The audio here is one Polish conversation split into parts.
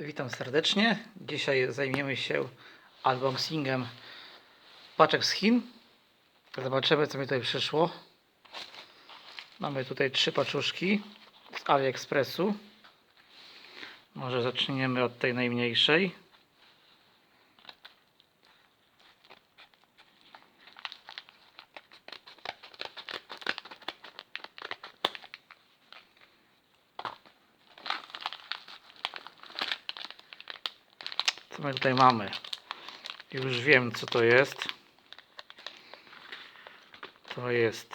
Witam serdecznie. Dzisiaj zajmiemy się unboxingiem paczek z Chin. Zobaczymy co mi tutaj przyszło. Mamy tutaj trzy paczuszki z AliExpressu. Może zaczniemy od tej najmniejszej. Co my tutaj mamy? Już wiem co to jest. To jest,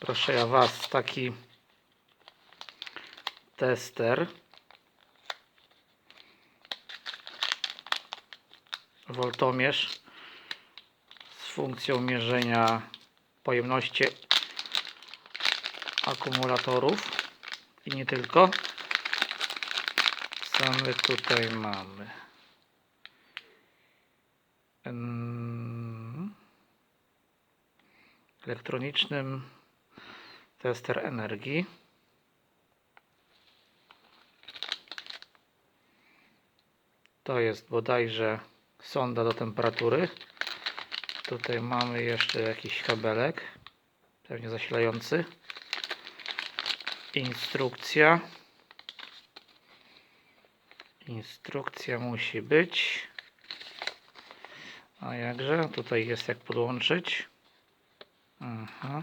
proszę ja Was, taki tester. Woltomierz z funkcją mierzenia pojemności akumulatorów i nie tylko. Co my tutaj mamy? Elektronicznym tester energii. To jest bodajże sonda do temperatury. Tutaj mamy jeszcze jakiś kabelek, pewnie zasilający. Instrukcja. Instrukcja musi być. A jakże? Tutaj jest jak podłączyć. Aha.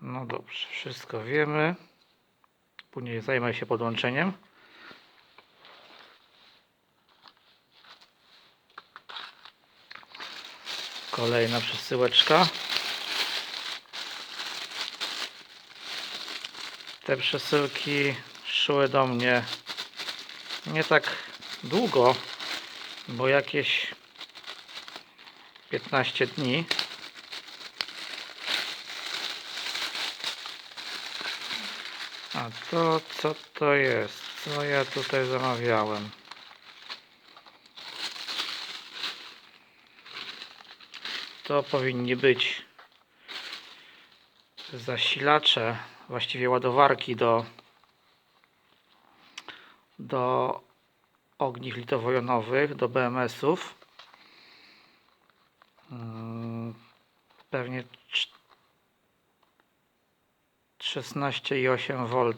No dobrze, wszystko wiemy. Później zajmę się podłączeniem. Kolejna przesyłeczka. Te przesyłki szły do mnie nie tak długo, bo jakieś 15 dni. A to co to jest? Co ja tutaj zamawiałem? To powinni być zasilacze, właściwie ładowarki do do ogniw litowo-jonowych, do BMS-ów. Mm, Pewnie cz- 16,8 V.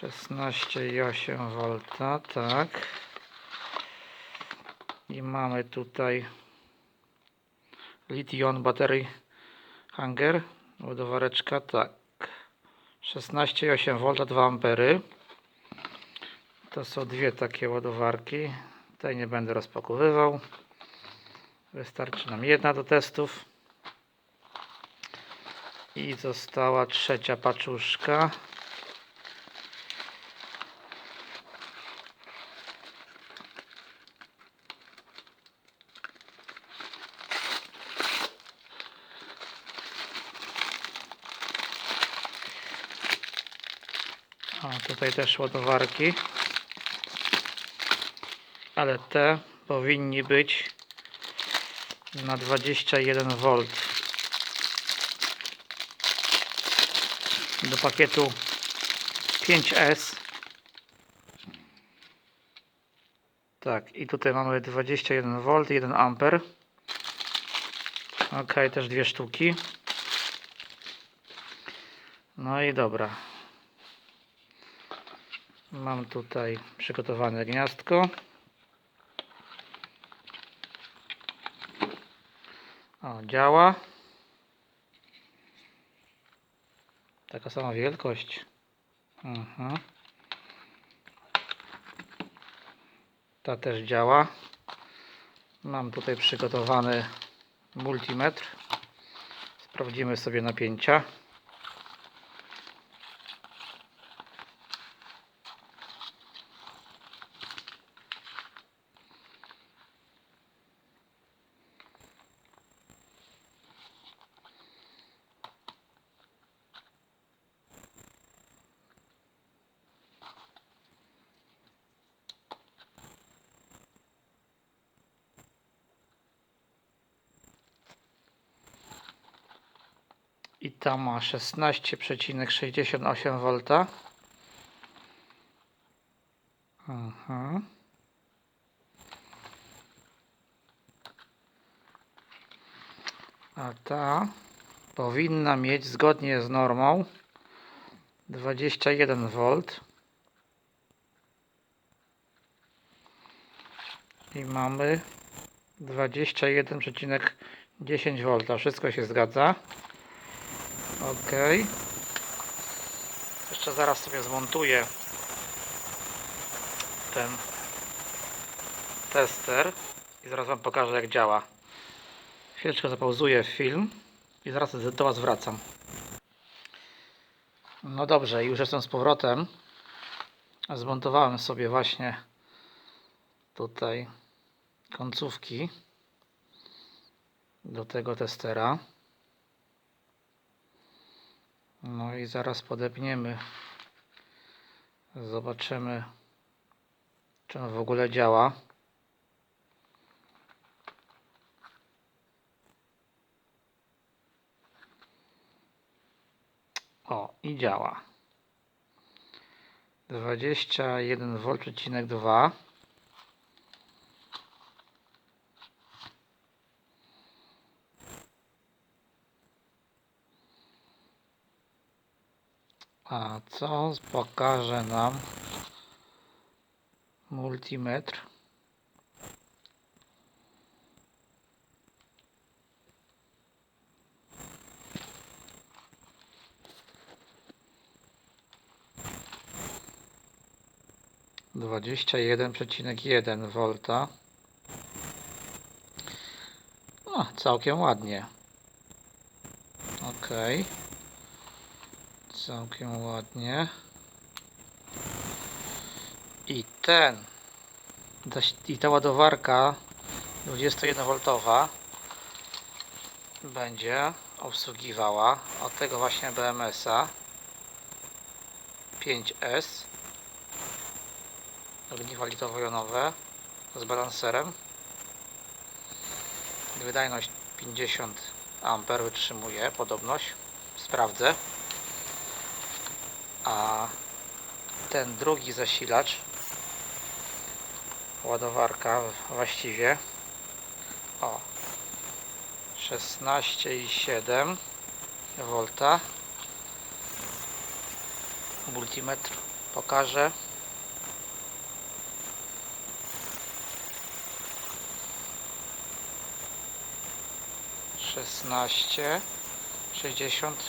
16,8 V, tak. I mamy tutaj lithium battery hanger, ładowareczka, tak. 16,8 V 2 ampery. To są dwie takie ładowarki. Tej nie będę rozpakowywał. Wystarczy nam jedna do testów. I została trzecia paczuszka. A tutaj też ładowarki. Ale te powinni być na 21 V. Do pakietu 5S. Tak, i tutaj mamy 21 V, 1 amper. Ok, też dwie sztuki. No i dobra. Mam tutaj przygotowane gniazdko. O, działa. Taka sama wielkość. Mhm. Ta też działa. Mam tutaj przygotowany multimetr. Sprawdzimy sobie napięcia. I ta ma 16,68 V. Mhm. A ta powinna mieć zgodnie z normą 21 V. I mamy 21,10 V. Wszystko się zgadza. Ok. Jeszcze zaraz sobie zmontuję ten tester i zaraz Wam pokażę jak działa. Chwileczkę zapauzuję film i zaraz do Was wracam. No dobrze, już jestem z powrotem. Zmontowałem sobie właśnie tutaj końcówki do tego testera. No i zaraz podepniemy. Zobaczymy, czy on w ogóle działa. O, i działa. 21V,2 A co pokaże nam multimetr? Dwadzieścia jeden przecinek jeden volta. No, całkiem ładnie. Okej. Całkiem ładnie. I ten. I ta ładowarka 21V będzie obsługiwała od tego właśnie BMS-a 5S ogniwa litowo-jonowe z balanserem wydajność 50 A wytrzymuje podobność sprawdzę a ten drugi zasilacz ładowarka właściwie. O 16,7 V multimetr pokaże szesnaście sześćdziesiąt